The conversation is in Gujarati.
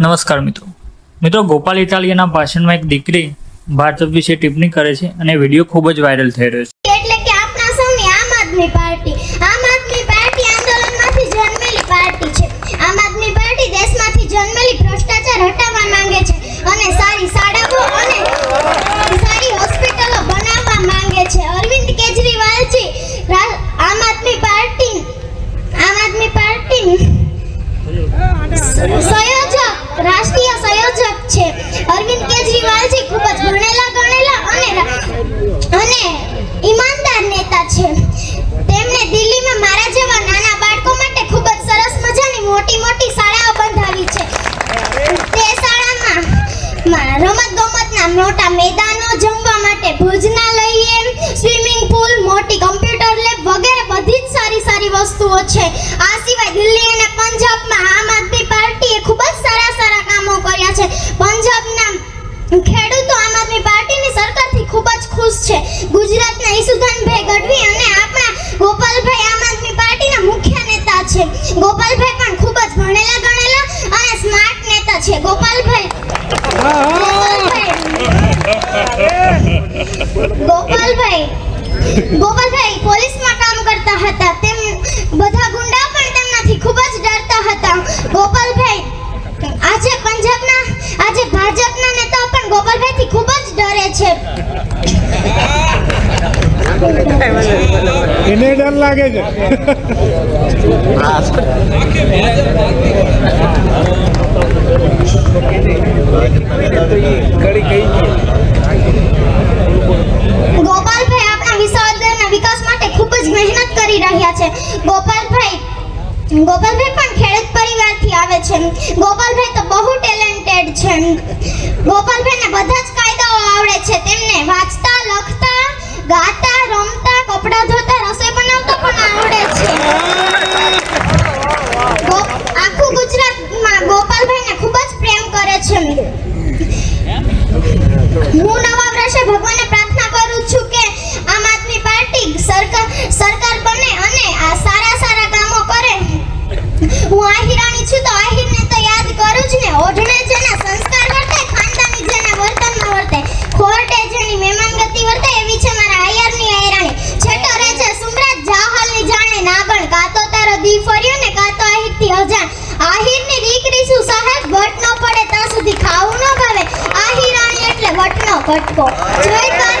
નમસ્કાર મિત્રો. મિત્રો, ગોપાલ ઇટાલિયાના ભાષણમાં એક દીકરી ભારત વિશે ટિપ્પણી કરે છે અને વીડિયો ખૂબ જ વાયરલ થઈ રહ્યો છે. એટલે કે આપણા સૌની આમ આદમી મોટા મેદાનો જમવા માટે ભોજનાલય, સ્વિમિંગ પુલ, મોટી કમ્પ્યુટર લેબ વગેરે બધી જ સારી સારી વસ્તુઓ છે. આ સિવાય દિલ્હી અને પંજાબમાં આમાં એને ડર લાગે છે. ગોપાલભાઈ આપણા મહેનત કરી રહ્યા છે. ગોપાલભાઈ ગોપાલભાઈ પણ ખેડૂત પરિવારથી આવે છે. ગોપાલભાઈ તો બહુ ટેલેન્ટેડ છે. ગોપાલભાઈને બધા જ કાયદાઓ આવડે છે. તેમને વાંચતા, લખતા, ગાતા กดกดช่วยกัน